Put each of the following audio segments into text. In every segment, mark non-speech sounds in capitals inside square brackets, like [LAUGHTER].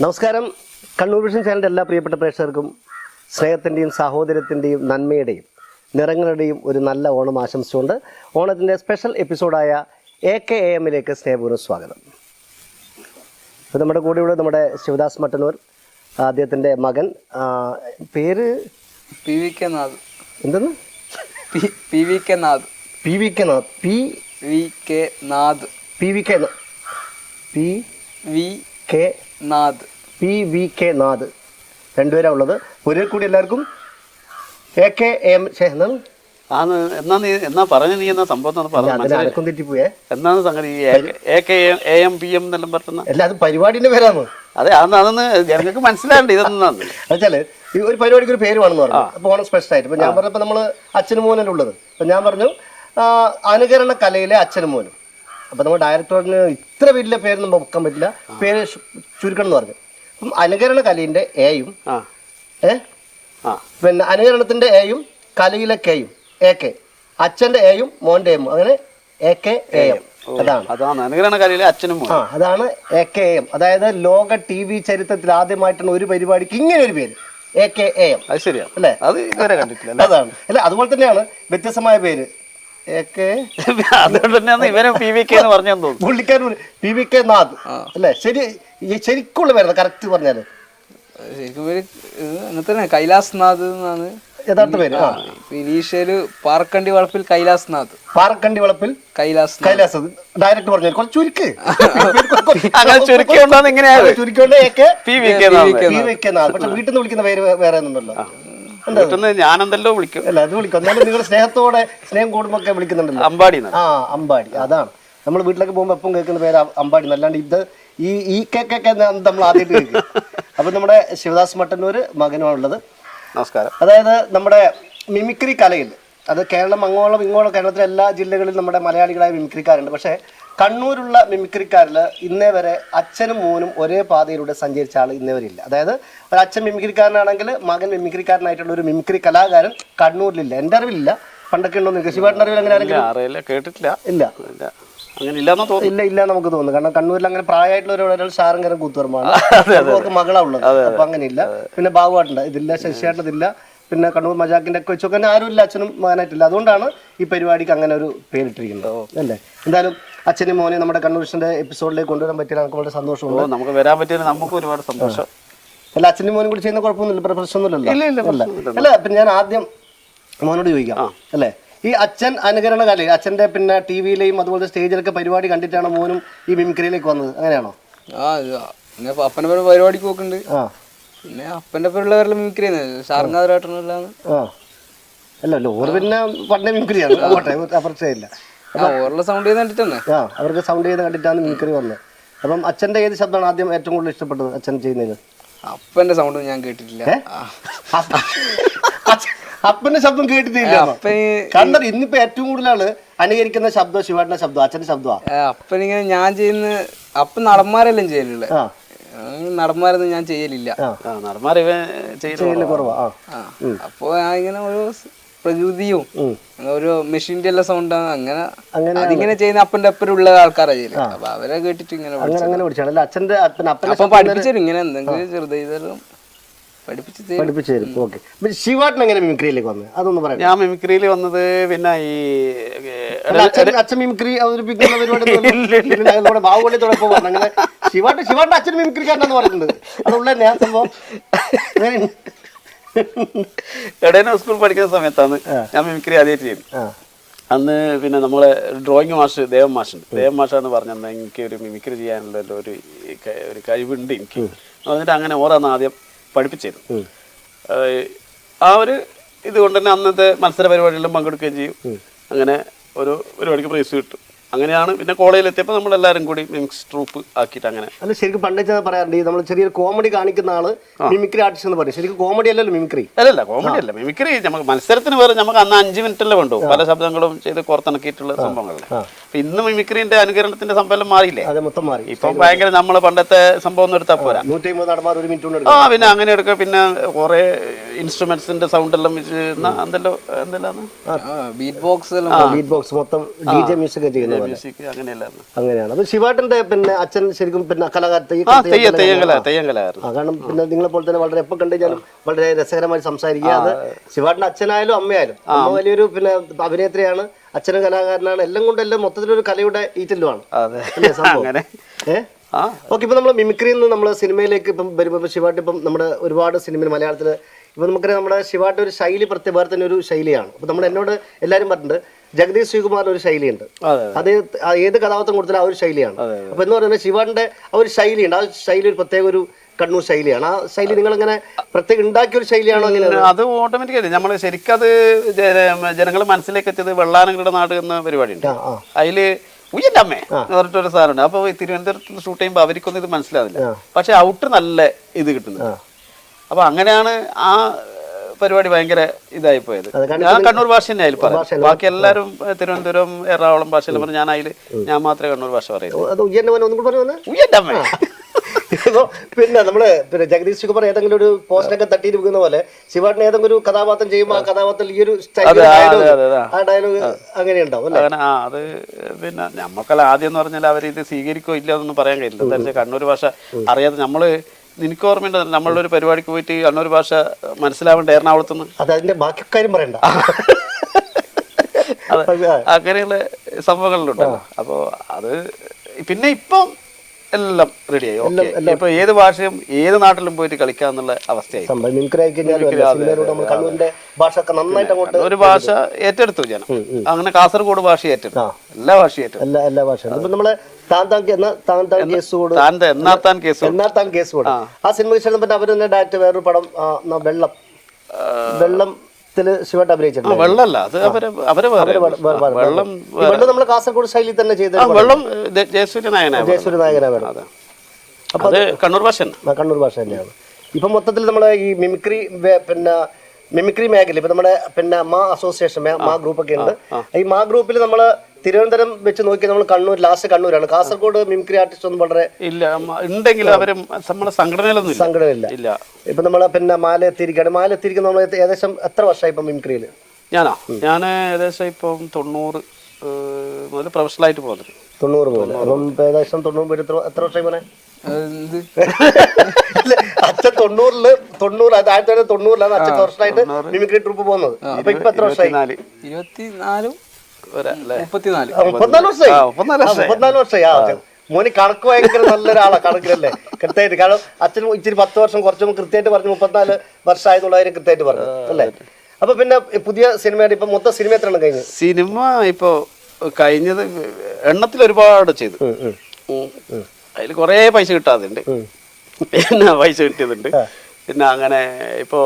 നമസ്കാരം. കണ്ണൂർ വിഷൻ ചാനലിന്റെ എല്ലാ പ്രിയപ്പെട്ട പ്രേക്ഷകർക്കും സ്നേഹത്തിന്റെയും സാഹോദര്യത്തിന്റെയും നന്മയുടെയും നിറങ്ങളുടെയും ഒരു നല്ല ഓണം ആശംസിച്ചുകൊണ്ട് ഓണത്തിന്റെ സ്പെഷ്യൽ എപ്പിസോഡായ എ കെ എ എമ്മിലേക്ക് സ്നേഹപൂർവം സ്വാഗതം. ഇപ്പോൾ നമ്മുടെ കൂടെയുള്ള നമ്മുടെ ശിവദാസ് മട്ടന്നൂർ അദ്ദേഹത്തിന്റെ മകൻ പേര്? P V K Nath. എന്തെന്ന്? P- V K Nath. P V K Nath. P? V K Nath. P V K P? V K Nath P V K Nath രണ്ടുപേരാ ഉള്ളത് ഒരേ കൂടി എല്ലാവർക്കും എ കെ എം എന്താണ് ആന്ന് എന്നാ നീ എന്നാ പറഞ്ഞു നീ എന്നാ സംഭവം എന്നാ പറഞ്ഞു അതിന് തെറ്റിപ്പോയേ. എന്നാണ് സംഗതി A K A M P M എന്നെല്ലാം പറ്റുന്ന അല്ല അത് പരിപാടിന്റെ പേരാണ് അതെ അന്ന് അതൊന്ന് ജനങ്ങൾക്ക് മനസ്സിലാണ്ട് ഇതൊന്നാന്ന് വെച്ചാൽ ഈ ഒരു പരിപാടിക്ക് ഒരു പേര് വേണമെന്ന് പറഞ്ഞു ഓണം സ്പെഷ്യൽ ആയിട്ട്. ഇപ്പൊ ഞാൻ പറഞ്ഞപ്പോ നമ്മൾ അച്ഛനും മോനല്ലേ ഉള്ളത്. അപ്പൊ ഞാൻ പറഞ്ഞു അനുകരണ കലയിലെ അച്ഛനും മോനും. അപ്പൊ നമ്മൾ ഡയറക്ടറിന് ഇത്ര വലിയ പേരൊന്നും വെക്കാൻ പറ്റില്ല. പേര് ചുരുക്കണം എന്ന് പറഞ്ഞു. അപ്പം അനുകരണ കലയിന്റെ എയും ഏ? പിന്നെ അനുകരണത്തിന്റെ എയും കലയിലെ കെയും എ കെ അച്ഛന്റെ എയും മോന്റെ എയും അങ്ങനെ എ കെ എ എം അതാണ്. അതാണ് അനുകരണ കലയിലെ അച്ഛനും ആ അതാണ് എ കെ എം അതായത് ലോക ടി വി ചരിത്രത്തിൽ ആദ്യമായിട്ടാണ് ഒരു പരിപാടിക്ക് ഇങ്ങനെ ഒരു പേര്. എ കെ എ എം അത് ശരിയാണ് അല്ലേ? അത് ഇതുവരെ കണ്ടിട്ടില്ല അതാണ്. അല്ല അതുപോലെ തന്നെയാണ് വ്യത്യസ്തമായ പേര്. [LAUGHS] അതുകൊണ്ട് തന്നെയാണ് ഇവരെ പി വി കെ എന്ന് പറഞ്ഞെന്ന് തോന്നുന്നു. പുള്ളിക്കാരൻ പി വി കെ നാഥ്. അല്ലേ? ശരി ഈ ശരിക്കുള്ള പേര് കറക്റ്റ് പറഞ്ഞാൽ. ശരിക്കും പേര് ഇത് അങ്ങനെ തന്നെ കൈലാസ് നാഥ് എന്നാണ്. യഥാർത്ഥ പേര് ആ. ഇനീഷ്യൽ പാറക്കണ്ടി വളപ്പിൽ കൈലാസ് നാഥ്. പാർക്കണ്ടി വളപ്പിൽ കൈലാസ്. കൈലാസ് ഡയറക്റ്റ് പറഞ്ഞു കുറച്ച് ചുരുക്ക്. അങ്ങനെ ചുരുക്കി ഇങ്ങനെയാവും ചുരുക്കിയോണ്ട് A K P V K എന്നാണ് പി വി കെ നാഥ്. പക്ഷെ വീട്ടിൽ നിന്ന് വിളിക്കുന്ന പേര് വേറെ ഒന്നുണ്ടല്ലോ. ഞാനെന്തല്ലോ വിളിക്കും. അല്ല അത് വിളിക്കും. എന്നാലും നിങ്ങൾ സ്നേഹത്തോടെ സ്നേഹം കൂടുമ്പോ ഒക്കെ വിളിക്കുന്നുണ്ടല്ലോ അമ്പാടി ആ അമ്പാടി അതാണ്. നമ്മൾ വീട്ടിലൊക്കെ പോകുമ്പോൾ എപ്പം കേൾക്കുന്ന പേര് അമ്പാടി അല്ലാണ്ട് ഇത് ഈ ഈ കേക്കൊക്കെ നമ്മൾ ആദ്യമായിട്ട് കേൾക്കും [LAUGHS] അപ്പം നമ്മുടെ ശിവദാസ് മട്ടന്നൂര് മകനുമാണുള്ളത്. നമസ്കാരം. അതായത് നമ്മുടെ മിമിക്രി കലയിൽ അത് കേരളം അങ്ങോളം ഇങ്ങോളം കേരളത്തിലെ എല്ലാ ജില്ലകളിലും നമ്മുടെ മലയാളികളായ മിമിക്രിക്കാരുണ്ട്. പക്ഷേ കണ്ണൂരുള്ള മിമിക്രിക്കാരിൽ ഇന്നേ വരെ അച്ഛനും മോനും ഒരേ പാതയിലൂടെ സഞ്ചരിച്ച ആൾ ഇന്നേ വരെ ഇല്ല. അതായത് ഒരു അച്ഛൻ മിമിക്രിക്കാരനാണെങ്കിൽ മകൻ മിമിക്രിക്കാരനായിട്ടുള്ള ഒരു മിമിക്രി കലാകാരൻ കണ്ണൂരിലില്ല. എന്റെ അറിവില്ല പണ്ടൊക്കെ ഉണ്ടോ നിങ്ങൾക്ക്? ശിവാട്ടിന്റെ അറിവിൽ അങ്ങനെ ആരെങ്കിലും? കേട്ടിട്ടില്ല. ഇല്ല. ഇല്ല. അങ്ങനെ ഇല്ലാന്ന് തോന്നുന്നു. ഇല്ല ഇല്ല നമുക്ക് തോന്നുന്നു. കാരണം കണ്ണൂരിൽ അങ്ങനെ പ്രായമായിട്ടുള്ള ഒരു ഒരാൾ ഷാരങ്കരം കൂത്തുവർമാണ് അവർക്ക് മകളാ ഉള്ളത് അപ്പൊ അങ്ങനെ ഇല്ല പിന്നെ ബാബുവാട്ടുണ്ട് ഇതില്ല ശശിയായിട്ട് ഇതില്ല. പിന്നെ കണ്ണൂർ മജാക്കിന്റെ ഒക്കെ വെച്ചൊക്കെ ആരും ഇല്ല അച്ഛനും മകനായിട്ടില്ല. അതുകൊണ്ടാണ് ഈ പരിപാടിക്ക് അങ്ങനെ ഒരു പേരിട്ടിരിക്കുന്നത്. അല്ലേ? എന്തായാലും അച്ഛനും മോനെ നമ്മുടെ കണ്ണൂർഷന്റെ എപ്പിസോഡിലേക്ക് കൊണ്ടുവരാൻ പറ്റിയ നമുക്ക് വളരെ സന്തോഷമുണ്ട്. നമുക്ക് വരാൻ പറ്റിയാൽ നമുക്ക് ഒരുപാട് സന്തോഷം. അല്ല അച്ഛനും മോനും കൂടി ചെയ്യുന്ന കുഴപ്പമൊന്നുമില്ല പ്ര- പ്രശ്നമൊന്നുമില്ലല്ലോ? അല്ല? പിന്നെ ഞാൻ ആദ്യം മോനോട് ചോദിക്കാം. അല്ലേ? ഈ അച്ഛൻ അനുകരണ കല അച്ഛന്റെ പിന്നെ ടി വിയിലെയും അതുപോലെ സ്റ്റേജിലൊക്കെ പരിപാടി കണ്ടിട്ടാണ് മോനും ഈ മിമിക്രിയിലേക്ക് വന്നത്. അങ്ങനെയാണോ? ആ അപ്പനെ പരിപാടിക്ക് പോക്കുണ്ട്. ആ. പിന്നെ അപ്പന്റെ മിമിക്രി ആ. അല്ല ലോറ് പിന്നെ പണ്ടേ മിമിക്രിയാണ് അങ്ങോട്ടെ അപ്പുറത്തേയില്ല. ആ ഓറുള്ള സൗണ്ട് ചെയ്ത് ആ അവർക്ക് സൗണ്ട് ചെയ്ത് കണ്ടിട്ടാണ് മിമിക്രി വന്നത് അപ്പം അച്ഛന്റെ ഏത് ശബ്ദമാണ് ആദ്യം ഏറ്റവും കൂടുതൽ ഇഷ്ടപ്പെട്ടത് അച്ഛൻ ചെയ്യുന്നതിന്? അപ്പന്റെ സൗണ്ട് ഞാൻ കേട്ടിട്ടില്ല. ഏ? അപ്പ- അച്ഛ- അപ്പന്റെ ശബ്ദം കേട്ടിട്ടില്ല. അപ്പൻ കാരണം ഇന്നിപ്പോ ഏറ്റവും കൂടുതലാണ് അനുകരിക്കുന്ന ശബ്ദം ശിവാട്ടിന്റെ ശബ്ദം അച്ഛന്റെ ശബ്ദമാണ് അപ്പനിങ്ങനെ ഞാൻ ചെയ്യുന്ന അപ്പൻ നടന്മാരെല്ലാം ചെയ്യലുള്ളത് ആ. നടന്മാരൊന്നും ഞാൻ ചെയ്യലില്ല. നടന്മാർ ഇവ കുറവാ. ആ. അപ്പൊ ഞാൻ ഇങ്ങനെ ഒരു പ്രകൃതിയും ഒരു മെഷീന്റെ എല്ലാം സൗണ്ട് അങ്ങനെ അങ്ങനെ അതിങ്ങനെ ചെയ്യുന്ന അപ്പന്റെ അപ്പരുള്ള ഉള്ള ആൾക്കാരാ ചെയ്യൽ. അപ്പൊ അവരെ കേട്ടിട്ട് ഇങ്ങനെ അങ്ങനെ പഠിച്ചാണ്. അച്ഛന്റെ അപ്പൊ പഠിപ്പിച്ചു ഇങ്ങനെ. എന്തെങ്കിലും ചെറുതായതെല്ലാം പഠിപ്പിച്ചു തരും. പഠിപ്പിച്ചു തരും ഓക്കെ ശിവാട്ടൻ എങ്ങനെ മിമിക്രിയിലേക്ക് വന്നത് അതൊന്ന് പറയാം. ഞാൻ മിമിക്രിയിൽ വന്നത് പിന്നെ ഈ അച്ഛൻ അച്ഛൻ മിമിക്രി അവതരിപ്പിക്കുന്ന പരിപാടി പറഞ്ഞു. അങ്ങനെ അച്ഛൻ മിമിക്രിക്കാരനാന്ന് പറഞ്ഞിട്ടുണ്ട്. അതുള്ള ഞാൻ സംഭവം? എടേന സ്കൂൾ പഠിക്കുന്ന സമയത്താണ് ഞാൻ മിമിക്രി ആദ്യമായിട്ട് ചെയ്യുന്നത് അന്ന് പിന്നെ നമ്മളെ ഡ്രോയിങ് മാഷ് ദേവൻ മാഷുണ്ട്. ദേവൻ മാഷാന്ന് പറഞ്ഞത് എനിക്ക് ഒരു മിമിക്രി ചെയ്യാനുള്ള ഒരു ഒരു കഴിവുണ്ട് എനിക്ക്. എന്നിട്ട് അങ്ങനെ ഓരോന്ന് ആദ്യം പഠിപ്പിച്ചിരുന്നു. ആ ഒരു ഇതുകൊണ്ട് തന്നെ അന്നത്തെ മത്സര പരിപാടികളിലും പങ്കെടുക്കുകയും ചെയ്യും. അങ്ങനെ ഒരു പരിപാടിക്ക് പ്രൈസ് കിട്ടും. അങ്ങനെയാണ് പിന്നെ കോളേജിൽ എത്തിയപ്പോൾ നമ്മളെല്ലാവരും കൂടി മിമിക്സ് ട്രൂപ്പ് ആക്കിയിട്ട് അങ്ങനെ. അല്ല ശരിക്കും പണ്ടേ ചെന്ന് പറയാറുണ്ട് നമ്മൾ ചെറിയൊരു കോമഡി കാണിക്കുന്ന ആൾ മിമിക്രി ആർട്ടിസ്റ്റ് എന്ന് പറയും. ശരിക്കും കോമഡി അല്ലല്ലോ മിമിക്രി അല്ലല്ല കോമഡി അല്ല. മിമിക്രി നമുക്ക് മത്സരത്തിന് വേറെ നമുക്ക് അന്ന് അഞ്ച് മിനിറ്റല്ലേ വേണ്ടു. പല ശബ്ദങ്ങളും ചെയ്ത് കോർത്തിണക്കിയിട്ടുള്ള സംഭവങ്ങളല്ലേ. ഇന്ന് മിമിക്രിന്റെ അനുകരണത്തിന്റെ സംഭവം മാറിയില്ലേ? അത് മൊത്തം മാറി. ഇപ്പൊ ഭയങ്കര നമ്മൾ പണ്ടത്തെ സംഭവം ഒന്നും എടുത്താൽ പോരാ. നടന്മാർ ഒരു മിനിറ്റ് കൊണ്ട് ആ പിന്നെ അങ്ങനെ എടുക്കുക പിന്നെ കുറെ ഇൻസ്ട്രുമെന്റ്സിന്റെ സൗണ്ട് എല്ലാം വെച്ച് എന്തല്ലോ എന്തെല്ലോ ബീറ്റ് ബോക്സ് എല്ലാം ബീറ്റ് ബോക്സ് മൊത്തം ഡി ജെ മ്യൂസിക് അങ്ങനെയല്ലായിരുന്നു. അങ്ങനെയാണ്. അപ്പൊ ശിവാട്ടന്റെ പിന്നെ അച്ഛൻ ശരിക്കും പിന്നെ കലാകാരൻ കാരണം പിന്നെ നിങ്ങളെ പോലെ തന്നെ വളരെ എപ്പോൾ കണ്ടുകഴിഞ്ഞാലും വളരെ രസകരമായി സംസാരിക്കുക. അത് ശിവാട്ടിന്റെ അച്ഛനായാലും അമ്മയായാലും. അമ്മ വലിയൊരു പിന്നെ അഭിനേത്രിയാണ്. അച്ഛനും കലാകാരനാണ്. എല്ലാം കൊണ്ട് എല്ലാം മൊത്തത്തിലൊരു കലയുടെ ഈറ്റലുമാണ് അതെ. അല്ലേ സംഭവം? ഏഹ് ഓക്കെ ഇപ്പൊ നമ്മൾ മിമിക്രിയിൽ നിന്ന് നമ്മൾ സിനിമയിലേക്ക് ഇപ്പം വരുമ്പോൾ ഇപ്പം ശിവാട്ട് ഇപ്പം നമ്മുടെ ഒരുപാട് സിനിമയിൽ മലയാളത്തിൽ ഇപ്പം നമുക്കറിയാം നമ്മുടെ ശിവാട്ട് ഒരു ശൈലി പ്രത്യേക വേറെ തന്നെ ഒരു ശൈലിയാണ്. അപ്പം നമ്മൾ എന്നോട് എല്ലാരും പറഞ്ഞിട്ടുണ്ട് ജഗദീഷ് ശ്രീകുമാറിന് ഒരു ശൈലിയുണ്ട്. അതെ ഏത് കഥാപാത്രം കൊടുത്താലും ആ ഒരു ശൈലിയാണ്. അപ്പൊ എന്ന് പറയുന്നത് ശിവാടിന്റെ ആ ഒരു ശൈലിയുണ്ട്. ആ ശൈലി ഒരു പ്രത്യേക ഒരു കണ്ണൂർ ശൈലിയാണ്. ആ ശൈലി നിങ്ങൾ അങ്ങനെ പ്രത്യേകം ഉണ്ടാക്കിയ ഒരു ശൈലിയാണോ അങ്ങനെ അത്? ഓട്ടോമാറ്റിക്കലി നമ്മൾ ശരിക്കും അത് ജനങ്ങൾ മനസ്സിലേക്ക് എത്തിയത് വെള്ളാനങ്ങളുടെ നാട് എന്ന പരിപാടിയുണ്ട്. ഉണ്ട് അതിൽ ഉയ്യന്റെ അമ്മേ എന്ന് പറഞ്ഞിട്ടൊരു സാധനമുണ്ട്. അപ്പോൾ ഈ തിരുവനന്തപുരത്ത് ഷൂട്ട് ചെയ്യുമ്പോൾ അവർക്കൊന്നും ഇത് മനസ്സിലാവില്ല. പക്ഷെ ഔട്ട് നല്ല ഇത് കിട്ടുന്നത് അപ്പൊ അങ്ങനെയാണ് ആ പരിപാടി ഭയങ്കര ഇതായി പോയത്. ഞാൻ കണ്ണൂർ ഭാഷ തന്നെ അതിൽ പറയാം. ബാക്കി എല്ലാവരും തിരുവനന്തപുരം എറണാകുളം ഭാഷയിൽ പറഞ്ഞു ഞാൻ അതിൽ ഞാൻ മാത്രമേ കണ്ണൂർ ഭാഷ പറഞ്ഞു ഉയ്യന്റെ അമ്മേ ഇപ്പൊ പിന്നെ നമ്മൾ പിന്നെ ജഗദീഷ് കുമാർ ഏതെങ്കിലും ഒരു പോസ്റ്റൊക്കെ തട്ടിയിരിക്കുന്ന പോലെ ശിവാട്ടിന് ഏതെങ്കിലും ഒരു കഥാപാത്രം ചെയ്യുമ്പോൾ ആ കഥാപാത്രത്തിൽ ഈ ഒരു. ആ ഡയലോഗ് അങ്ങനെ ഉണ്ടാവും അല്ലേ? അങ്ങനെ ആ അത് പിന്നെ നമ്മക്കല്ല ആദ്യം എന്ന് പറഞ്ഞാൽ അവർ ഇത് സ്വീകരിക്കോ ഇല്ല എന്നൊന്നും പറയാൻ കഴിയില്ല. എന്താ വെച്ചാൽ കണ്ണൂർ ഭാഷ അറിയാതെ നമ്മൾ നിനക്ക് ഓർമ്മയുണ്ട്? നമ്മളുടെ ഒരു പരിപാടിക്ക് പോയിട്ട് കണ്ണൂർ ഭാഷ മനസ്സിലാവേണ്ട എറണാകുളത്ത് അതിന്റെ ബാക്കി കാര്യം പറയണ്ട. അങ്ങനെയുള്ള സംഭവങ്ങളിലുണ്ടല്ലോ അപ്പോൾ അത് പിന്നെ ഇപ്പം എല്ലാം റെഡിയായി ഓക്കെ ഇപ്പൊ ഏത് ഭാഷയും ഏത് നാട്ടിലും പോയിട്ട് കളിക്കാന്നുള്ള അവസ്ഥയായി. ഒരു ഭാഷ ഏറ്റെടുത്തു ഞാൻ അങ്ങനെ കാസർഗോഡ് ഭാഷ ഏറ്റെടുത്തു. എല്ലാ ഭാഷയും ഏറ്റെടുത്തു. എല്ലാ ഭാഷയും. നമ്മളെ ആ. സിനിമ പിന്നെ തന്നെ ഡയറക്റ്റ് വേറൊരു പടം വെള്ളം. വെള്ളം വെള്ളത്തിൽ ശിവട്ട് അഭിനയിച്ചിട്ടുണ്ട് വെള്ളമല്ല. അത് അവർ അവർ വെള്ളം വെള്ളം നമ്മൾ കാസർഗോഡ് ശൈലി തന്നെ ചെയ്ത വെള്ളം ജയസൂര്യ ജയസൂര്യ അതെ. അത് കണ്ണൂർ ഭാഷ കണ്ണൂർ ഭാഷ തന്നെയാണ്. ഇപ്പൊ മൊത്തത്തിൽ നമ്മൾ ഈ മിമിക്രി പിന്നെ മിമിക്രി മേഖല ഇപ്പൊ നമ്മുടെ പിന്നെ മാ അസോസിയേഷൻ മാ ഗ്രൂപ്പ് ഒക്കെ ഉണ്ട്. ഈ മാ ഗ്രൂപ്പിൽ നമ്മൾ തിരുവനന്തപുരം വെച്ച് നോക്കി നമ്മൾ കണ്ണൂർ ലാസ്റ്റ് കണ്ണൂരാണ്. കാസർഗോഡ് മിമിക്രി ആർട്ടിസ്റ്റ് ഒന്നും വളരെ ഇല്ല ഉണ്ടെങ്കിൽ അവരും നമ്മുടെ സംഘടനയിലൊന്നും സംഘടനയില്ല ഇല്ല. ഇപ്പൊ നമ്മളെ പിന്നെ മാല എത്തിയിരിക്കുകയാണ്. മാല എത്തിയിരിക്കുന്ന നമ്മൾ ഏകദേശം എത്ര വർഷമായി ഇപ്പൊ മിമിക്രിയിൽ ഞാനാ? ഞാൻ ഏകദേശം ഇപ്പം തൊണ്ണൂറ് മുതൽ പ്രൊഫഷണലായിട്ട് പോകുന്നത് തൊണ്ണൂറ് പോലെ അപ്പം ഏകദേശം തൊണ്ണൂറ് പേര് എത്ര വർഷമായി അല്ല, അച്ഛൻ തൊണ്ണൂറിൽ തൊണ്ണൂറ് അത് ആയിരത്തി തൊള്ളായിരത്തി തൊണ്ണൂറിലാണ് അച്ഛൻ വർഷമായിട്ട് മിമിക്രി ട്രിപ്പ് പോകുന്നത് അപ്പൊ ഇപ്പൊ എത്ര വർഷമായി? നാല് ഇരുപത്തിനാലും. മോന് കണക്ക് ഭയങ്കര നല്ലൊരാളാ കണക്കിലല്ലേ? കൃത്യമായിട്ട്. കാരണം അച്ഛൻ ഇച്ചിരി പത്ത് വർഷം കുറച്ച് കൃത്യമായിട്ട് പറഞ്ഞു മുപ്പത്തിനാല് വർഷമായതുള്ള കൃത്യമായിട്ട് പറഞ്ഞു അല്ലേ? അപ്പൊ പിന്നെ പുതിയ സിനിമയുടെ ഇപ്പൊ മൊത്തം സിനിമ എത്ര കഴിഞ്ഞത് കഴിഞ്ഞു? സിനിമ ഇപ്പൊ കഴിഞ്ഞത് എണ്ണത്തിൽ ഒരുപാട് ചെയ്തു. അതിൽ കുറേ പൈസ കിട്ടാതുണ്ട്. പിന്നെ പൈസ കിട്ടിയതുണ്ട്. പിന്നെ അങ്ങനെ ഇപ്പോ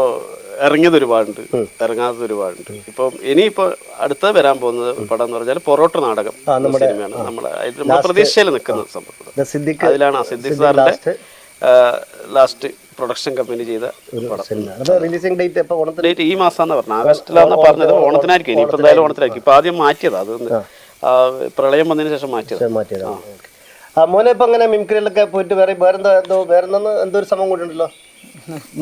ഇറങ്ങിയത് ഒരുപാടുണ്ട് ഇറങ്ങാത്തത് ഒരുപാടുണ്ട് ഇപ്പം ഇനിയിപ്പോ അടുത്ത വരാൻ പോകുന്നത് പടം എന്ന് പറഞ്ഞാൽ പൊറോട്ട നാടകം സിനിമയാണ്. നമ്മളെ നമ്മുടെ പ്രതീക്ഷയിൽ നിൽക്കുന്ന സംഭവം. അതിലാണ് സിദ്ദിഖ് സാറിന്റെ ലാസ്റ്റ് പ്രൊഡക്ഷൻ കമ്പനി ചെയ്ത റിലീസിംഗ് ഡേറ്റ് ഡേറ്റ് ഈ മാസം പറഞ്ഞത്. ആഗസ്റ്റിലാണെന്ന് പറഞ്ഞത്. ഓണത്തിനായിരിക്കും. ഇനിയിപ്പോൾ എന്തായാലും ഓണത്തിനായിരിക്കും. ഇപ്പൊ ആദ്യം മാറ്റിയത്. അത് പ്രളയം വന്നതിന് ശേഷം മാറ്റിയത്. മോനെ ഇപ്പൊ അങ്ങനെ മിമിക്രിയിലൊക്കെ പോയിട്ട് വേറെ വേറെന്താ എന്തോ വേറെ എന്തോ ഒരു സമയം കൂടി ഉണ്ടല്ലോ?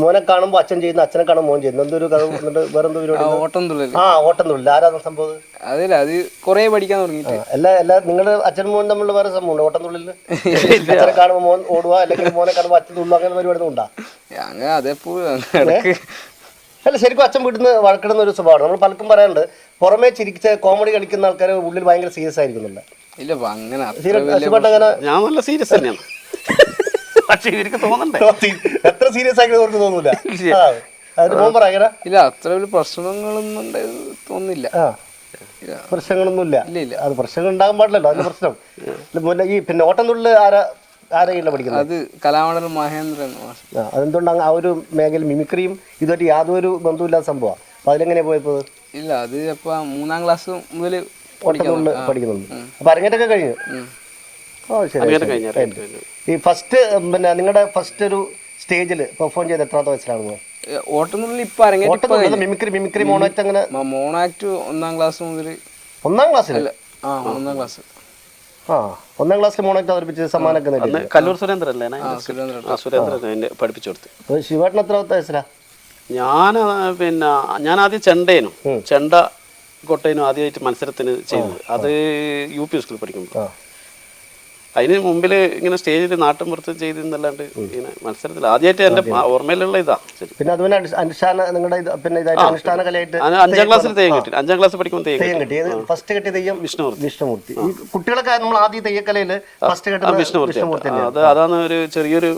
മോനെ കാണുമ്പോ അച്ഛൻ ചെയ്യുന്ന അച്ഛനെ കാണുമ്പോൾ മോൻ ചെയ്യുന്നു. എന്തൊരു കഥ എന്നിട്ട് വേറെന്തോ ആ പരിപാടി ഓട്ടം തുള്ളൽ ആ ഓട്ടം തൊഴിൽ ആരാ സംഭവം അതില്ല അത് കൊറേ പഠിക്കാൻ തുടങ്ങിയിട്ട്. എല്ലാ എല്ലാ നിങ്ങളുടെ അച്ഛൻ മോൻ തമ്മിലുള്ള വേറെ സംഭവമുണ്ട് ഓട്ടം തുള്ളിൽ അച്ഛനെ കാണുമ്പോൾ മോൻ ഓടുക അല്ലെങ്കിൽ മോനെ കാണുമ്പോൾ അച്ഛൻ തുള്ളുക അങ്ങനെ പരിപാടി ഉണ്ടാ? അങ്ങനെ അതെപ്പോഴും അല്ല ശരിക്കും അച്ഛൻ വീട്ടിൽ നിന്ന് വഴക്കിടുന്ന ഒരു സ്വഭാവമാണ്. നമ്മൾ പലർക്കും പറയാറുണ്ട് പുറമേ ചിരിച്ച കോമഡി കളിക്കുന്ന ആൾക്കാർ ഉള്ളിൽ ഭയങ്കര സീരിയസ് ആയിരിക്കുന്നുണ്ട്. ഇല്ല അങ്ങനെ ഞാൻ നല്ല സീരിയസ് തന്നെയാണ്. [LAUGHS] [LAUGHS] പക്ഷെ ഇവർക്ക് തോന്നണ്ടേ. എത്ര സീരിയസ് ആയിട്ട് അവർക്ക് തോന്നൂല. ഇല്ല. അത്ര വലിയ പ്രശ്നങ്ങളൊന്നും തോന്നില്ല. പ്രശ്നങ്ങളൊന്നുമില്ല. ഇല്ല ഇല്ല. അത് പ്രശ്നങ്ങൾ ഉണ്ടാകാൻ പാടില്ലല്ലോ അതിന് പ്രശ്നം. പിന്നെ ഈ പിന്നെ ഓട്ടംതുള്ളിൽ ആരാ ആരെയില്ല പഠിക്കുന്നത്? അത് കലാമണ്ഡലം മഹേന്ദ്രൻ അതെന്തുകൊണ്ടാണ് ആ, ഒരു മേഖല മിമിക്രിയും ഇതുമായിട്ട് യാതൊരു ബന്ധമില്ലാത്ത സംഭവമാണ് അപ്പൊ അതിലെങ്ങനെ പോയപ്പോ? ഇല്ല അത് ഇപ്പൊ മൂന്നാം ക്ലാസ് മുതൽ പഠിക്കുന്നുണ്ട്. അപ്പൊ അരങ്ങേറ്റൊക്കെ കഴിഞ്ഞു? ഓ ശരി ശരി. ഈ ഫസ്റ്റ് പിന്നെ നിങ്ങളുടെ ഫസ്റ്റ് ഒരു സ്റ്റേജിൽ പെർഫോം ചെയ്ത് എത്രാമത്തെ വയസ്സിലാണ് നിങ്ങൾ ഓട്ടം തുള്ളൽ ഇപ്പൊ അരങ്ങേറ്റം ഓട്ടം മിമിക്രി മിമിക്രി മോണായിട്ട് അങ്ങനെ മോണാക്ട് ഒന്നാം ക്ലാസ് മുതൽ ഒന്നാം ക്ലാസ്സിൽ ആ ഒന്നാം ക്ലാസ് ആ ഒന്നാം ക്ലാസ്സിൽ മോണായിട്ട് അവതരിപ്പിച്ച് സമ്മാനമൊക്കെ നേടി അന്ന് കല്ലൂർ സുരേന്ദ്രൻ അല്ലേ? സുരേന്ദ്രൻ. ആ സുരേന്ദ്രൻ എന്നെ പഠിപ്പിച്ചു കൊടുത്തു. അപ്പോൾ ശിവേട്ടൻ എത്രാമത്തെ വയസ്സിലാ? ഞാൻ പിന്നെ ഞാൻ ആദ്യം ചെണ്ടേനും ചെണ്ട കൊട്ടേനും ആദ്യമായിട്ട് മത്സരത്തിന് ചെയ്തത് അത് യു പി സ്കൂളിൽ പഠിക്കുമ്പോൾ അതിന് മുമ്പിൽ ഇങ്ങനെ സ്റ്റേജിൽ നാട്ടും പുറത്ത് ചെയ്തെന്നല്ലാണ്ട് ഇങ്ങനെ മത്സരത്തിൽ ആദ്യമായിട്ട് എന്റെ ഓർമ്മയിലുള്ള ഇതാ. പിന്നെ അതുപോലെ അനു- അനുഷ്ഠാന നിങ്ങളുടെ പിന്നെ അനുഷ്ഠാന കലയായിട്ട് അഞ്ചാം ക്ലാസ്സിൽ തെയ്യം കിട്ടി. അഞ്ചാം ക്ലാസ് പഠിക്കുമ്പോൾ തെയ്യം തെയ്യം കിട്ടി. കിട്ടി. ഫസ്റ്റ് കിട്ടിയ തെയ്യം വിഷ്ണുമൂർത്തി. വിഷ്ണുമൂർത്തി. ഈ കുട്ടികളൊക്കെ നമ്മൾ ആദ്യ തെയ്യക്കലയിൽ ഫസ്റ്റ് കിട്ടുന്ന വിഷ്ണുമൂർത്തി അത് അതാണ് ഒരു ചെറിയൊരു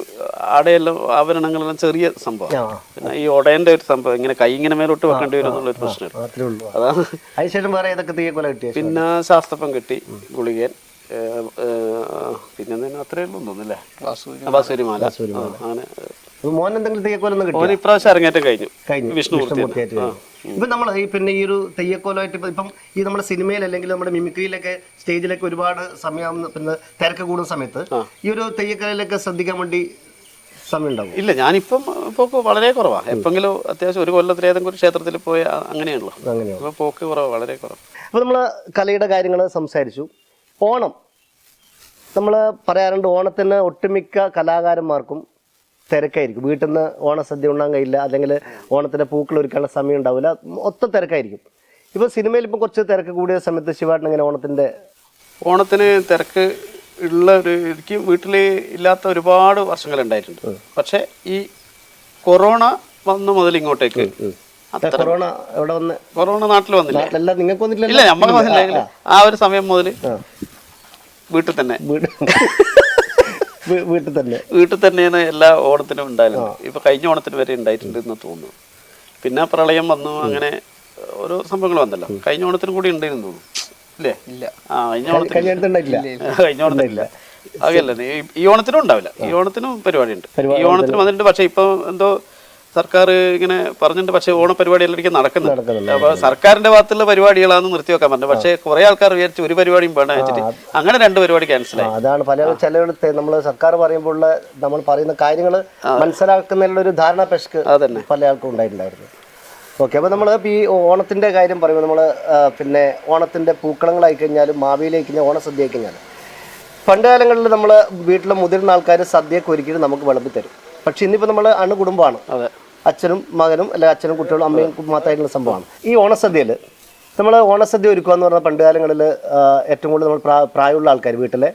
അടയെല്ലാം ആഭരണങ്ങളെല്ലാം ചെറിയ സംഭവം. പിന്നെ ഈ ഒടേന്റെ ഒരു സംഭവം ഇങ്ങനെ കൈ ഇങ്ങനെ മേലോട്ട് വെക്കേണ്ടി വരും എന്നുള്ളൊരു പ്രശ്നം അതാണ് അതിനുശേഷം വേറെ ഏതൊക്കെ തെയ്യക്കൊല കിട്ടിയ? പിന്നെ ശാസ്ത്രപ്പം കിട്ടി ഗുളികൻ. പിന്നെ അത്രയേ ഉള്ളൂ തോന്നുന്നല്ലേ ബാസുരിമാല അങ്ങനെ. മോൻ എന്തെങ്കിലും കിട്ടി ഇപ്രാവശ്യം അരങ്ങേറ്റം കഴിഞ്ഞു. കഴിഞ്ഞു. ഇപ്പൊ നമ്മൾ ഈ പിന്നെ ഈ ഒരു തെയ്യക്കോലമായിട്ട് ഇപ്പൊ ഈ നമ്മുടെ സിനിമയിൽ അല്ലെങ്കിൽ നമ്മുടെ മിമിക്രിയിലൊക്കെ സ്റ്റേജിലൊക്കെ ഒരുപാട് സമയം പിന്നെ തിരക്ക് കൂടുന്ന സമയത്ത് ഈ ഒരു തെയ്യക്കലയിലൊക്കെ ശ്രദ്ധിക്കാൻ വേണ്ടി സമയം ഉണ്ടാവും ഇല്ല ഞാനിപ്പം പോക്ക് വളരെ കുറവാ. എപ്പെങ്കിലും അത്യാവശ്യം ഒരു കൊല്ലത്തിൽ ഏതെങ്കിലും ഒരു ക്ഷേത്രത്തിൽ പോയ അങ്ങനെയാണല്ലോ. അങ്ങനെയാണ് പോക്ക് കുറവ് വളരെ കുറവ്. അപ്പോൾ നമ്മൾ കലയുടെ കാര്യങ്ങൾ സംസാരിച്ചു. ഓണം. നമ്മൾ പറയാറുണ്ട് ഓണത്തിന് ഒട്ടുമിക്ക കലാകാരന്മാർക്കും തിരക്കായിരിക്കും. വീട്ടിൽ നിന്ന് ഓണസദ്യ ഉണ്ണാൻ കഴിയില്ല അല്ലെങ്കിൽ ഓണത്തിന്റെ പൂക്കൾ ഒരുക്കാനുള്ള സമയം ഉണ്ടാവില്ല മൊത്തം തിരക്കായിരിക്കും. ഇപ്പോൾ സിനിമയിൽ ഇപ്പം കുറച്ച് തിരക്ക് കൂടിയ സമയത്ത് ശിവാട്ടൻ എങ്ങനെ ഓണത്തിന്റെ ഓണത്തിന് തിരക്ക് ഉള്ള ഒരു എനിക്ക് വീട്ടിൽ ഇല്ലാത്ത ഒരുപാട് വർഷങ്ങൾ ഉണ്ടായിട്ടുണ്ട്. പക്ഷെ ഈ കൊറോണ വന്ന മുതൽ ഇങ്ങോട്ടേക്ക്. കൊറോണ എവിടെ വന്ന്? കൊറോണ നാട്ടിൽ വന്നില്ല. നിങ്ങൾക്ക് നമുക്ക് വന്നില്ല ആ ഒരു സമയം മുതൽ വീട്ടിൽ തന്നെ. വീട്ടിൽ തന്നെ. വീട്ടിൽ തന്നെയാണ് എല്ലാ ഓണത്തിനും ഉണ്ടായിരുന്നത് ഇപ്പൊ കഴിഞ്ഞ ഓണത്തിന് വരെ ഉണ്ടായിട്ടുണ്ട് എന്ന് തോന്നുന്നു. പിന്നെ പ്രളയം വന്നു അങ്ങനെ ഓരോ സംഭവങ്ങൾ വന്നല്ലോ. കഴിഞ്ഞ ഓണത്തിന് കൂടി ഉണ്ടായിരുന്നു തോന്നുന്നു. ഇല്ലേ? ഇല്ല. ആ കഴിഞ്ഞ ഓണത്തിന് കഴിഞ്ഞ ഓണത്തിനില്ല ഈ ഓണത്തിനും ഉണ്ടാവില്ല. ഈ ഓണത്തിനും പരിപാടി ഉണ്ട് ഈ ഓണത്തിന് വന്നിട്ടുണ്ട് പക്ഷെ ഇപ്പൊ എന്തോ സർക്കാർ ഇങ്ങനെ പറഞ്ഞിട്ടുണ്ട് പക്ഷേ ഓണപരിപാടി എല്ലാവർക്കും നടക്കുന്നുണ്ട് നടക്കുന്നുണ്ട്. അപ്പൊ സർക്കാരിന്റെ ഭാഗത്തുള്ള പരിപാടികളാണെന്ന് നിർത്തിവെക്കാൻ പറഞ്ഞത് പക്ഷേ കുറെ ആൾക്കാർ വിചാരിച്ച് ഒരു പരിപാടിയും വേണം വെച്ചിട്ട് അങ്ങനെ രണ്ട് പരിപാടി ആയി. അതാണ് പല ചിലയിടത്ത് നമ്മൾ സർക്കാർ പറയുമ്പോൾ നമ്മൾ പറയുന്ന കാര്യങ്ങൾ മനസ്സിലാക്കുന്നതിലുള്ള ഒരു ധാരണ പെഷ്ക്ക് അതന്നെ. പല ആൾക്കും ഉണ്ടായിട്ടുണ്ടായിരുന്നു. ഓക്കെ അപ്പോൾ നമ്മൾ ഈ ഓണത്തിന്റെ കാര്യം പറയുമ്പോൾ നമ്മൾ പിന്നെ ഓണത്തിന്റെ പൂക്കളങ്ങളായി കഴിഞ്ഞാലും മാവിയിലേക്ക് കഴിഞ്ഞാൽ ഓണസദ്യ കഴിഞ്ഞാൽ പണ്ട് കാലങ്ങളിൽ നമ്മൾ വീട്ടിലെ മുതിർന്ന ആൾക്കാർ സദ്യയൊക്കെ ഒരുക്കിയിട്ട് നമുക്ക് വിളമ്പി തരും. പക്ഷെ ഇന്നിപ്പോൾ നമ്മൾ അണുകുടുംബമാണ്. അതെ. അച്ഛനും മകനും അല്ലെങ്കിൽ അച്ഛനും കുട്ടികളും അമ്മയും മാത്രമായിട്ടുള്ള സംഭവമാണ്. ഈ ഓണസദ്യയിൽ നമ്മൾ ഓണസദ്യ ഒരുക്കുക എന്ന് പറഞ്ഞാൽ പണ്ട് കാലങ്ങളിൽ ഏറ്റവും കൂടുതൽ നമ്മൾ പ്രാ പ്രായമുള്ള ആൾക്കാർ വീട്ടിലെ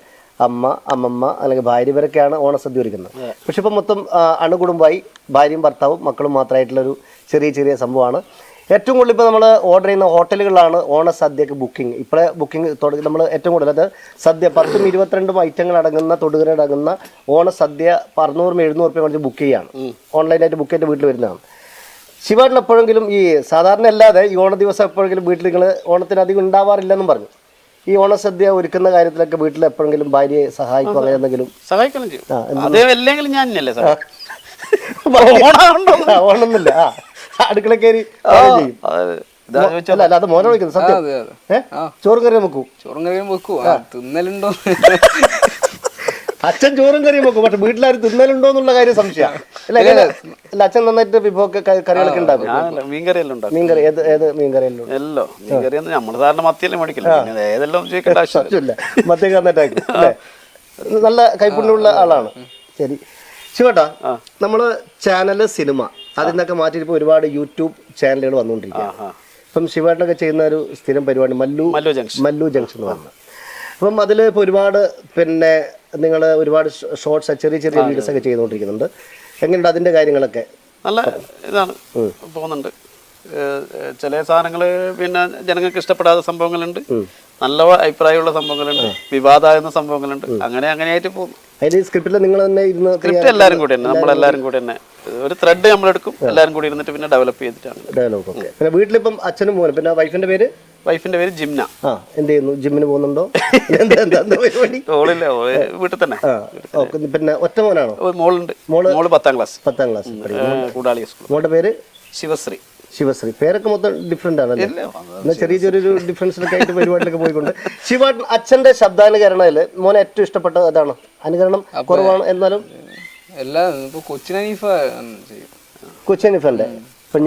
അമ്മ അമ്മമ്മ അല്ലെങ്കിൽ ഭാര്യ ഇവരൊക്കെയാണ് ഓണസദ്യ ഒരുക്കുന്നത്. പക്ഷെ ഇപ്പം മൊത്തം അണുകുടുംബമായി ഭാര്യയും ഭർത്താവും മക്കളും മാത്രമായിട്ടുള്ളൊരു ചെറിയ ചെറിയ സംഭവമാണ്. ഏറ്റവും കൂടുതൽ ഇപ്പോൾ നമ്മൾ ഓർഡർ ചെയ്യുന്ന ഹോട്ടലുകളാണ് ഓണ സദ്യക്ക് ബുക്കിംഗ് ഇപ്പോഴേ ബുക്കിംഗ് തുടങ്ങി നമ്മൾ ഏറ്റവും കൂടുതൽ അത് സദ്യ പത്തും ഇരുപത്തിരണ്ടും ഐറ്റങ്ങൾ അടങ്ങുന്ന തൊടുകര അടങ്ങുന്ന ഓണ സദ്യ അറുന്നൂറും എഴുന്നൂറ് രൂപ കുറച്ച് ബുക്ക് ചെയ്യാണ്. ഓൺലൈനായിട്ട് ബുക്ക് ചെയ്തിട്ട് വീട്ടിൽ വരുന്നതാണ്. ശിവാട്ടൻ എപ്പോഴെങ്കിലും ഈ സാധാരണ അല്ലാതെ ഈ ഓണ ദിവസം എപ്പോഴെങ്കിലും വീട്ടിൽ നിങ്ങൾ ഓണത്തിന് അധികം ഉണ്ടാവാറില്ലെന്നും പറഞ്ഞു. ഈ ഓണസദ്യ ഒരുക്കുന്ന കാര്യത്തിലൊക്കെ വീട്ടിൽ എപ്പോഴെങ്കിലും ഭാര്യയെ സഹായിക്കും അങ്ങനെ എന്തെങ്കിലും? സഹായിക്കണം ചെയ്യും. ആ, അതേ അല്ലെങ്കിലും ഞാൻ ഓണമെന്നില്ല [LAUGHS] ആ. അടുക്കള കയറി അത് മോനെ വിളിക്കുന്നത് സത്യം. ഏഹ് ചോറും കറിയും വെക്കൂ. ചോറും കറിയും വെക്കൂ. തിന്നലുണ്ടോ? അച്ഛൻ ചോറും കറിയും വെക്കും പക്ഷെ വീട്ടിലാരും തിന്നലുണ്ടോ എന്നുള്ള കാര്യം സംശയം. അല്ല അച്ഛൻ നന്നായിട്ട് വിഭവമൊക്കെ കറികളൊക്കെ ഉണ്ടാക്കും. മീൻകറിയെല്ലാം ഉണ്ടാക്കും. മീൻകറി ഏത് ഏത് മീൻകറിയെല്ലാം എല്ലോ മീൻകറി നമ്മൾ സാധാരണ മത്തിയല്ലേ മേടിക്കില്ല ഏതെല്ലാം ചോദിക്കേണ്ട ആവശ്യം ആവശ്യമില്ല. മറ്റേ നന്നായിട്ടാക്കും നല്ല കൈപ്പുണ്യമുള്ള ആളാണ്. ശരി. ശിവട്ടാ നമ്മൾ ചാനൽ സിനിമ അതിൽ നിന്നൊക്കെ മാറ്റി ഇപ്പോൾ ഒരുപാട് യൂട്യൂബ് ചാനലുകൾ വന്നുകൊണ്ടിരിക്കുകയാണ്. ഇപ്പം ശിവേട്ടനൊക്കെ ചെയ്യുന്ന ഒരു സ്ഥിരം പരിപാടി മല്ലു മല്ലു ജംഗ്ഷൻ. മല്ലു ജംഗ്ഷൻ എന്ന് പറഞ്ഞത്. അപ്പം അതിൽ ഇപ്പോൾ ഒരുപാട് പിന്നെ നിങ്ങൾ ഒരുപാട് ഷോർട്സ് ചെറിയ ചെറിയ വീഡിയോസ് ഒക്കെ ചെയ്തുകൊണ്ടിരിക്കുന്നുണ്ട്. എങ്ങനെയുണ്ട് അതിന്റെ കാര്യങ്ങളൊക്കെ? നല്ല ഇതാണ്. പോകുന്നുണ്ട്. ചില സാധനങ്ങൾ പിന്നെ ജനങ്ങൾക്ക് ഇഷ്ടപ്പെടാത്ത സംഭവങ്ങളുണ്ട്. നല്ല അഭിപ്രായമുള്ള സംഭവങ്ങളുണ്ട്. വിവാദമാകുന്ന സംഭവങ്ങളുണ്ട്. അങ്ങനെ അങ്ങനെയായിട്ട് പോകും. അതിൽ സ്ക്രിപ്റ്റിൽ നിങ്ങൾ തന്നെ ഇരുന്ന് സ്ക്രിപ്റ്റ് എല്ലാവരും കൂടി തന്നെ നമ്മളെല്ലാവരും കൂടി തന്നെ. ഒരു ത്രെഡ് നമ്മളെടുക്കും എല്ലാവരും കൂടി ഇരുന്നിട്ട് പിന്നെ ഡെവലപ്പ് ചെയ്തിട്ടാണ്. ഒക്കെ പിന്നെ വീട്ടിലിപ്പം അച്ഛനും മോനും പിന്നെ വൈഫിന്റെ പേര്? വൈഫിന്റെ പേര് ജിംന. ആ എന്ത് ചെയ്യുന്നു? ജിമ്മിന് പോകുന്നുണ്ടോ? [LAUGHS] ഓളില്ല ഓൾ വീട്ടിൽ തന്നെ. പിന്നെ ഒറ്റ മോനാണോ? മോളുണ്ട്. മോൾ പത്താം ക്ലാസ് പത്താം ക്ലാസ് കൂടാളി സ്കൂൾ മോളുടെ പേര്? ശിവശ്രീ. ശിവശ്രീ. പേരൊക്കെ മൊത്തം ഡിഫറെന്റ് ആണല്ലേ? എന്നാൽ ചെറിയ ചെറിയൊരു ഡിഫറൻസിലൊക്കെ ആയിട്ട് പരിപാടിയിലൊക്കെ പോയിക്കൊണ്ട്. ശിവ അച്ഛന്റെ ശബ്ദാനുകരണയിൽ മോനെ ഏറ്റവും ഇഷ്ടപ്പെട്ട അതാണ്. അനുകരണം കുറവാണ് എന്നാലും. എല്ലാം ഇപ്പൊ കൊച്ചിനീഫ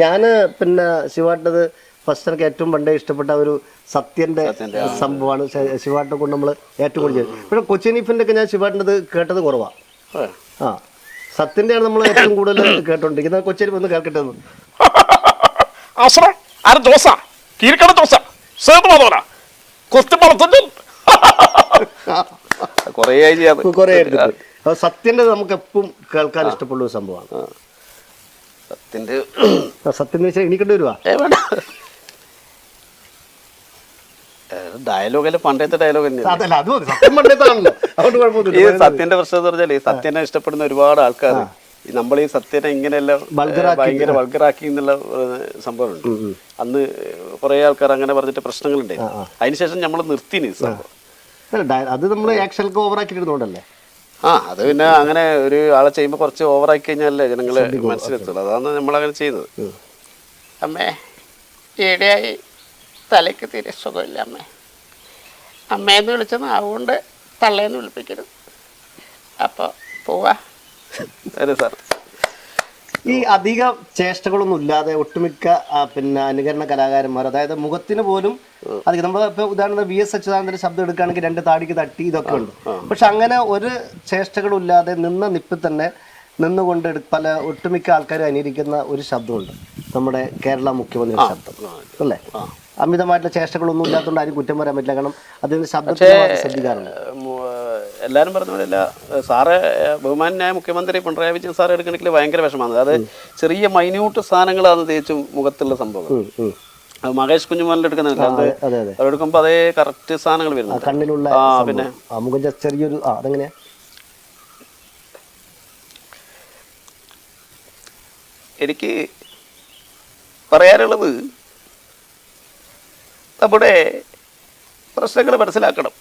ഞാൻ പിന്നെ ശിവാട്ടത് ഫസ്റ്റർക്ക് ഏറ്റവും പണ്ടേ ഇഷ്ടപ്പെട്ട ഒരു സത്യന്റെ സംഭവമാണ് ശിവാട്ടെ ശിവാട്ടിനെ കൊണ്ട് നമ്മൾ ഏറ്റവും കൂടുതൽ ചെയ്തത്. പക്ഷെ കൊച്ചിനീഫിന്റെ ഒക്കെ ഞാൻ ശിവാട്ടിന്റെ കേട്ടത് കുറവാണ് ആ. സത്യന്റെയാണ് നമ്മൾ ഏറ്റവും കൂടുതൽ കേട്ടോണ്ടിരിക്കുന്നത്. കൊച്ചേരി ഒന്ന് കേൾക്കട്ടെ അസുറ ആര് ദോശ കീരിക്കട ദോശ സേതുമാധവന കുസ്തി കൊസ്റ്റ് കുറേ കുറെ അത് സത്യന്റെ നമുക്ക് എപ്പം കേൾക്കാൻ ഇഷ്ടപ്പെടുന്ന ഒരു സംഭവമാണ്. സത്യന്റെ സത്യം എന്ന് വെച്ചാൽ എണീക്കേണ്ടി വരുവാ. ഡയലോഗല്ലേ പണ്ടത്തെ ഡയലോഗ് തന്നെയാണ് സത്യം ഈ സത്യന്റെ പ്രശ്നം എന്ന് പറഞ്ഞാൽ സത്യനെ ഇഷ്ടപ്പെടുന്ന ഒരുപാട് ആൾക്കാർ നമ്മൾ ഈ സത്യനെ ഇങ്ങനെയല്ല. ഭയങ്കര വൾഗറാക്കി എന്നുള്ള സംഭവമുണ്ട്. അന്ന് കുറെ ആൾക്കാർ അങ്ങനെ പറഞ്ഞിട്ട് പ്രശ്നങ്ങളുണ്ട് അതിനുശേഷം നമ്മൾ നിർത്തിനി അത് നമ്മൾ ആക്ഷനൊക്കെ ഓവറാക്കിയിരുന്നോണ്ടല്ലേ ആ അത് പിന്നെ അങ്ങനെ ഒരു ആളെ ചെയ്യുമ്പോൾ കുറച്ച് ഓവറാക്കി കഴിഞ്ഞാലേ ജനങ്ങൾ മനസ്സിലെത്തുള്ളൂ. അതാണ് നമ്മളങ്ങനെ ചെയ്യുന്നത്. അമ്മേ ഈടെയായി തലയ്ക്ക് തീരെ സുഖമില്ല അമ്മേ. അമ്മേന്ന് വിളിച്ചത് അതുകൊണ്ട് തള്ളേന്ന് വിളിപ്പിക്കരുത്. അപ്പോൾ പോവാ. അതെ സാർ. ഈ അധിക ചേഷ്ടകളൊന്നും ഇല്ലാതെ ഒട്ടുമിക്ക പിന്നെ അനുകരണ കലാകാരന്മാർ അതായത് മുഖത്തിന് പോലും അധികം നമ്മൾ ഇപ്പൊ ഉദാഹരണത്തിന് വി എസ് അച്യുതാനന്ദന്റെ ശബ്ദം എടുക്കുകയാണെങ്കിൽ രണ്ട് താടിക്ക് തട്ടി ഇതൊക്കെ ഉണ്ട്. പക്ഷെ അങ്ങനെ ഒരു ചേഷ്ടകളും ഇല്ലാതെ നിന്ന നിപ്പിൽ തന്നെ നിന്നുകൊണ്ട് പല ഒട്ടുമിക്ക ആൾക്കാരും അനുകരിക്കുന്ന ഒരു ശബ്ദമുണ്ട്. നമ്മുടെ കേരള മുഖ്യമന്ത്രി ശബ്ദം. അല്ലേ? അമിതമായിട്ടുള്ള ചേഷ്ടകളൊന്നും ഇല്ലാത്തതുകൊണ്ട് ആരും കുറ്റം പറയാൻ പറ്റില്ല. കാരണം അതിന് ശബ്ദത്തിന് മാത്രം ശ്രദ്ധിക്കാറുണ്ട്. എല്ലാവരും പറഞ്ഞ പോലെ അല്ല സാറ് ബഹുമാനായ മുഖ്യമന്ത്രി പിണറായി വിജയൻ സാർ എടുക്കണമെങ്കിൽ ഭയങ്കര വിഷമാണ് അത് ചെറിയ മൈന്യൂട്ട് സാധനങ്ങളാണ് തേച്ചും മുഖത്തുള്ള സംഭവം. മഹേഷ് കുഞ്ഞുമോനിൽ എടുക്കുന്നില്ല അത് അതെ. കറക്റ്റ് സാധനങ്ങൾ വരുന്നത് വരുന്നുണ്ട് കണ്ണിലുള്ള ആ പിന്നെ ചെറിയൊരു അതെങ്ങനെയാ? എനിക്ക് പറയാനുള്ളത് നമ്മുടെ പ്രശ്നങ്ങൾ മനസ്സിലാക്കണം.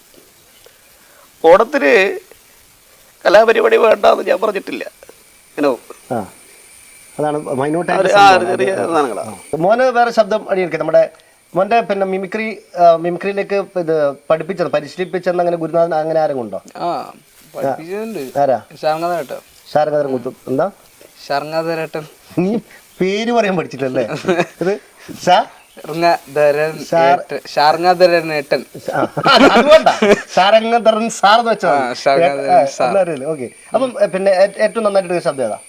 ഓണത്തിന് കലാപരിപാടി വേണ്ടെന്ന് ഞാൻ പറഞ്ഞിട്ടില്ല. ഇനോ ആ. അതാണ് മോന് വേറെ ശബ്ദം അടിയിരിക്കും നമ്മുടെ മോന്റെ പിന്നെ മിമിക്രി മിമിക്രിയിലേക്ക് ഇത് പഠിപ്പിച്ചത് പരിശീലിപ്പിച്ചെന്ന് അങ്ങനെ ഗുരുനാഥൻ അങ്ങനെ ആരെങ്കിലും ഉണ്ടോ? ആരാ? കുത്തും എന്താ? നീ പേര് പറയാൻ പഠിച്ചിട്ടല്ലേ ഇത്? ശാരംഗധരൻ സാർ എന്ന് വെച്ചാൽ ആ, ശാരംഗധരൻ ഓക്കെ. അപ്പം പിന്നെ ഏറ്റവും നന്നായിട്ട് ശബ്ദം ഏതാ?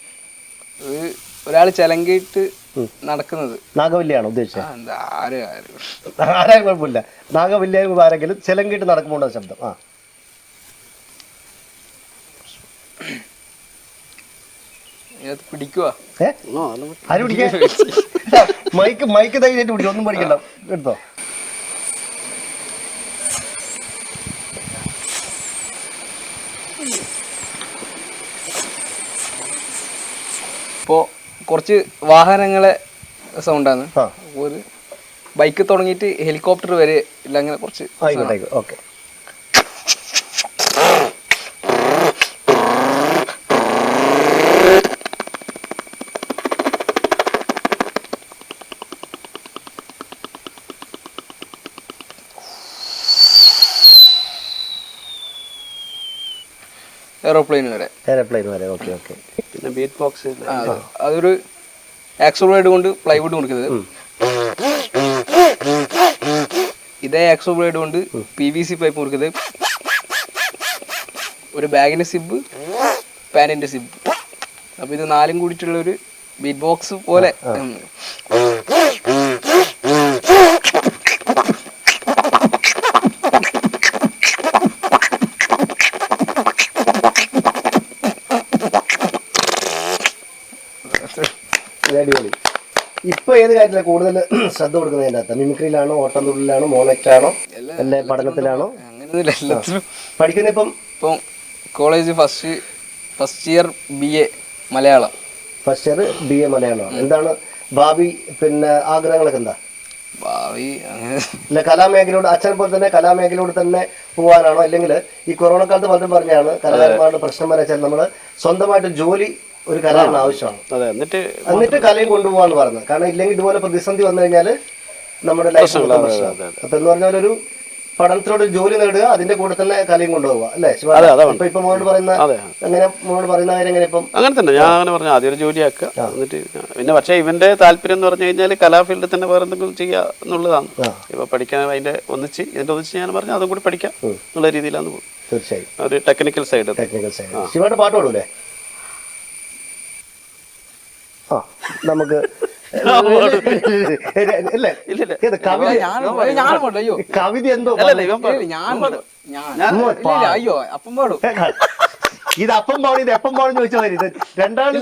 ഒരാൾ ചെലങ്കിട്ട് നടക്കുന്നത്. നാഗവല്ലിയാണ് ഉദ്ദേശിച്ചത് ആരായും കുഴപ്പമില്ല. ആരെങ്കിലും ചെലങ്കിട്ട് നടക്കുമ്പോൾ ശബ്ദം? ആ. പിടിക്കുവാ. പിടിക്കുക ആര് പിടിക്കാൻ [LAUGHS] [LAUGHS] മൈക്ക് മൈക്ക് ധൈര്യമായിട്ട് പിടിക്കും ഒന്നും പഠിക്കണ്ട എടുത്തോ. ഇപ്പോൾ കുറച്ച് വാഹനങ്ങളെ സൗണ്ടാണ്. ഒരു ബൈക്ക് തുടങ്ങിയിട്ട് ഹെലികോപ്റ്റർ വരെ ഇല്ല അങ്ങനെ കുറച്ച് ആയിക്കോട്ടെ ഓക്കെ. എയറോപ്ലെയിൻ വരെ. എയർപ്ലെയിൻ വരെ. Okay okay. പിന്നെ ബീറ്റ് ബോക്സ് അതൊരു ആക്സോബ്ലേഡ് കൊണ്ട് പ്ലൈവുഡ് കൊടുക്കുന്നത് ഇതേ ആക്സോബ്ലേഡ് കൊണ്ട് പി വി സി പൈപ്പ് കൊടുക്കുന്നത് ഒരു ബാഗിന്റെ സിബ് പാനിന്റെ സിബ്. അപ്പോൾ ഇത് നാലും കൂടിയിട്ടുള്ള ഒരു ബീറ്റ് ബോക്സ് പോലെ. ഏത് കാര്യത്തിലാണ് കൂടുതൽ [CLEARS THROAT] ശ്രദ്ധ കൊടുക്കുന്നത് അതിന്റെ അകത്ത് മിമിക്രിയിലാണോ ഓട്ടം തുള്ളിലാണോ മോണക്റ്റാണോ അല്ലെ പഠനത്തിലാണോ? പഠിക്കുന്ന ഇപ്പം ഇപ്പം college first first year B A Malayalam. First year B A മലയാളമാണ്. എന്താണ് ഭാവി പിന്നെ ആഗ്രഹങ്ങളൊക്കെ എന്താ? ഭാവി അങ്ങനെ അല്ല കലാമേഖലയോട് അച്ഛൻ പോലെ തന്നെ കലാമേഖലയോട് തന്നെ പോകാനാണോ അല്ലെങ്കിൽ ഈ കൊറോണ കാലത്ത് പലരും പറഞ്ഞാണ് കലാകാരന്മാരുടെ പ്രശ്നം വരെ വെച്ചാൽ നമ്മൾ സ്വന്തമായിട്ട് ജോലി ഒരു കരാറിന് ആവശ്യമാണ്. അതെ എന്നിട്ട് എന്നിട്ട് കലയും കൊണ്ടുപോകാന്ന് പറഞ്ഞത്. കാരണം ഇല്ലെങ്കിൽ ഇതുപോലെ പ്രതിസന്ധി വന്നു കഴിഞ്ഞാൽ നമ്മുടെ ലൈഫ് അപ്പൊ എന്ന് പറഞ്ഞാൽ ഒരു പഠനത്തിനോട് ജോലി നേടുക അതിന്റെ കൂടെ തന്നെ കലയും കൊണ്ടുപോകുക അല്ലേ? ഇപ്പൊ ഇപ്പൊ മോനോട് പറയുന്ന അതെ. എങ്ങനെ മോനോട് പറയുന്ന കാര്യം എങ്ങനെ ഇപ്പം? അങ്ങനെ തന്നെ. ഞാൻ അങ്ങനെ പറഞ്ഞു ആദ്യം ഒരു ജോലിയാക്കുക എന്നിട്ട് പിന്നെ പക്ഷേ ഇവന്റെ താല്പര്യം എന്ന് പറഞ്ഞു കഴിഞ്ഞാൽ കലാ ഫീൽഡിൽ തന്നെ വേറെ എന്തെങ്കിലും ചെയ്യുക എന്നുള്ളതാണ്. ഇപ്പൊ പഠിക്കാൻ അതിന്റെ ഒന്നിച്ച് ഇതിന്റെ ഒന്നിച്ച് ഞാൻ പറഞ്ഞു അതും കൂടി പഠിക്കാം എന്നുള്ള രീതിയിലാണ് പോകും തീർച്ചയായും. ഒരു ടെക്നിക്കൽ സൈഡ് ടെക്നിക്കൽ സൈഡ് ശിവയുടെ പാട്ട് പാടൂലേ ആ നമുക്ക് അല്ലേ ഇല്ലില്ല. ഏത് കവിത ഞാൻ ഞാൻ പാടും അയ്യോ കവിത എന്തോ അല്ലല്ല ഇവൻ പാടും. ഇല്ല, ഞാൻ ഉമ്മ ഇല്ല, ഇല്ല, അയ്യോ അപ്പം പാടും. ഇത് അപ്പം പാടും ഇത് എപ്പം പാടും ചോദിച്ചാൽ മതി. രണ്ടാളും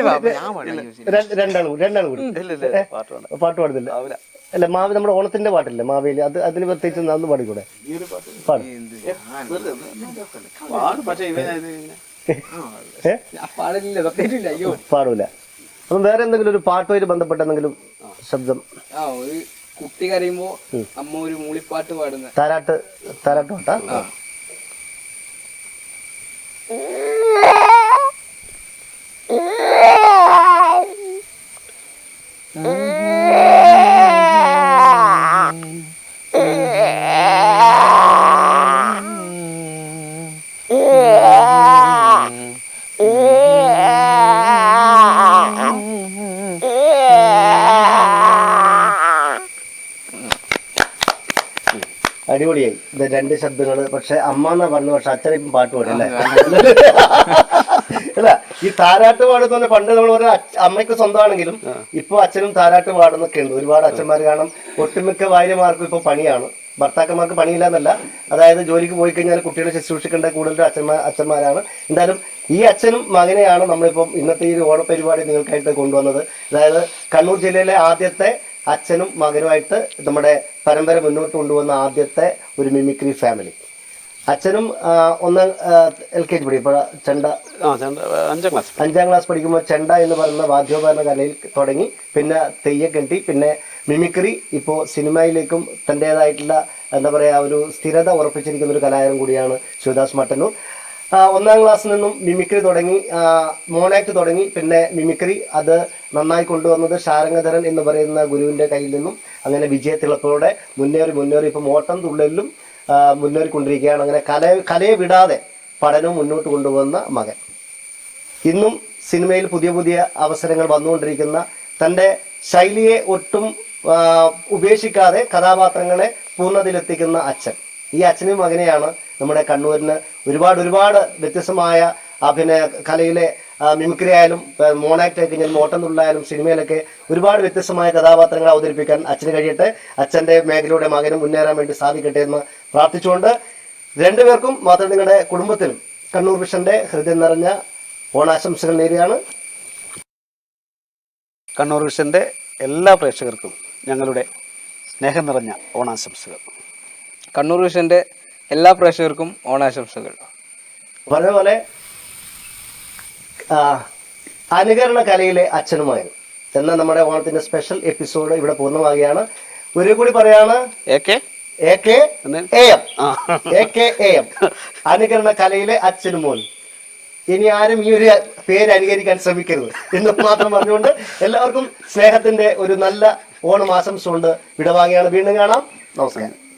രണ്ടാളും കൂടി, രണ്ടാളും കൂടി. ഇല്ല ഇല്ല പാട്ട് പാടുന്നില്ല. അല്ല മാവി നമ്മുടെ ഓണത്തിന്റെ പാട്ടില്ലേ? മാവേലി. അത് അതിന് പ്രത്യേകിച്ച് അന്ന് പാടിക്കൂടെ? പാടും. പാടില്ല. അപ്പം വേറെ എന്തെങ്കിലും ഒരു പാട്ടുമായിട്ട് ബന്ധപ്പെട്ട എന്തെങ്കിലും ശബ്ദം? ആ ഒരു കുട്ടി കരയുമ്പോ അമ്മ ഒരു മൂളിപ്പാട്ട് പാടുന്ന. താരാട്ട് താരാട്ട് പാട്ടാ? [LAUGHS] [LAUGHS] അടിപൊളിയായി ഇത് രണ്ട് ശബ്ദങ്ങൾ പക്ഷെ അമ്മ എന്നാ പറഞ്ഞു പക്ഷെ അച്ഛൻ ഇപ്പം പാട്ട് പാടി അല്ലേ? ഈ താരാട്ട് പാടുന്ന പണ്ട് നമ്മൾ പറഞ്ഞ അമ്മയ്ക്ക് സ്വന്തമാണെങ്കിലും ഇപ്പൊ അച്ഛനും താരാട്ട് പാടുന്നൊക്കെ ഉണ്ട്. ഒരുപാട് അച്ഛന്മാർ കാണും ഒട്ടുമിക്ക ഭാര്യമാർക്കും ഇപ്പൊ പണിയാണ്. ഭർത്താക്കന്മാർക്ക് പണിയില്ല എന്നല്ല അതായത് ജോലിക്ക് പോയി കഴിഞ്ഞാൽ കുട്ടികളെ ശുശ്രൂഷിക്കേണ്ട കൂടുതൽ അച്ഛന്മാർ അച്ഛന്മാരാണ്. എന്തായാലും ഈ അച്ഛനും മകനെയാണ് നമ്മളിപ്പം ഇന്നത്തെ ഈ ഓണപരിപാടി നിങ്ങൾക്കായിട്ട് കൊണ്ടുവന്നത്. അതായത് കണ്ണൂർ ജില്ലയിലെ ആദ്യത്തെ അച്ഛനും മകനുമായിട്ട് നമ്മുടെ പരമ്പര മുന്നോട്ട് കൊണ്ടുവന്ന ആദ്യത്തെ ഒരു മിമിക്രി ഫാമിലി അച്ഛനും ഒന്ന് എൽ കെ ജി പഠിക്കും. ഇപ്പോൾ ചെണ്ട. അഞ്ചാം ക്ലാസ് അഞ്ചാം ക്ലാസ് പഠിക്കുമ്പോൾ ചെണ്ട എന്ന് പറയുന്ന വാദ്യോപകരണ കലയിൽ തുടങ്ങി. പിന്നെ തെയ്യക്കെട്ടി പിന്നെ മിമിക്രി ഇപ്പോൾ സിനിമയിലേക്കും തന്റേതായിട്ടുള്ള എന്താ പറയുക ഒരു സ്ഥിരത ഉറപ്പിച്ചിരിക്കുന്ന ഒരു കലാകാരൻ കൂടിയാണ് ശിവദാസ് മട്ടന്നൂർ. ഒന്നാം ക്ലാസ്സിൽ നിന്നും മിമിക്രി തുടങ്ങി മോണാക്ട് തുടങ്ങി. പിന്നെ മിമിക്രി അത് നന്നായി കൊണ്ടുവന്നത് ശാരംഗധരൻ എന്ന് പറയുന്ന ഗുരുവിന്റെ കയ്യിൽ നിന്നും. അങ്ങനെ വിജയത്തിളപ്പോടെ മുന്നേറി മുന്നേറി ഇപ്പം ഓട്ടം തുള്ളലിലും മുന്നേറിക്കൊണ്ടിരിക്കുകയാണ്. അങ്ങനെ കല കലയെ വിടാതെ പഠനവും മുന്നോട്ട് കൊണ്ടുവന്ന മകൻ. ഇന്നും സിനിമയിൽ പുതിയ പുതിയ അവസരങ്ങൾ വന്നുകൊണ്ടിരിക്കുന്ന തന്റെ ശൈലിയെ ഒട്ടും ഉപേക്ഷിക്കാതെ കഥാപാത്രങ്ങളെ പൂർണതയിലെത്തിക്കുന്ന അച്ഛൻ. ഈ അച്ഛനും മകനെയാണ് നമ്മുടെ കണ്ണൂരിന് ഒരുപാട് ഒരുപാട് വ്യത്യസ്തമായ അഭിനയ കലയിലെ മിമിക്രി ആയാലും മോണാക്ട് ആയി കഴിഞ്ഞാൽ മോട്ടം തുള്ളായാലും സിനിമയിലൊക്കെ ഒരുപാട് വ്യത്യസ്തമായ കഥാപാത്രങ്ങൾ അവതരിപ്പിക്കാൻ അച്ഛന് കഴിയട്ടെ. അച്ഛന്റെ മേഖലയുടെ മകനും മുന്നേറാൻ വേണ്ടി സാധിക്കട്ടെ എന്ന് പ്രാർത്ഥിച്ചുകൊണ്ട് രണ്ടുപേർക്കും മാത്രം നിങ്ങളുടെ കുടുംബത്തിനും കണ്ണൂർ വിഷന്റെ ഹൃദയം നിറഞ്ഞ ഓണാശംസകൾ നേരെയാണ് കണ്ണൂർ വിഷന്റെ എല്ലാ പ്രേക്ഷകർക്കും ഞങ്ങളുടെ സ്നേഹം നിറഞ്ഞ ഓണാശംസകൾ. കണ്ണൂർ വിഷന്റെ എല്ലാ പ്രേക്ഷകർക്കും ഓണാശംസകൾ. പോലെ അനുകരണ കലയിലെ അച്ഛനുമായി എന്ന നമ്മുടെ ഓണത്തിന്റെ സ്പെഷ്യൽ എപ്പിസോഡ് ഇവിടെ പൂർണമാകുകയാണ് ഒരു കൂടി പറയാണ്. അനുകരണ കലയിലെ അച്ഛനും മോൻ ഇനി ആരും ഈ ഒരു പേര് അനുകരിക്കാൻ ശ്രമിക്കരുത് എന്ന് മാത്രം പറഞ്ഞുകൊണ്ട് എല്ലാവർക്കും സ്നേഹത്തിന്റെ ഒരു നല്ല ഓണം ആശംസ കൊണ്ട് വിടവാങ്ങിയാണ് വീണ്ടും കാണാം. നമസ്കാരം.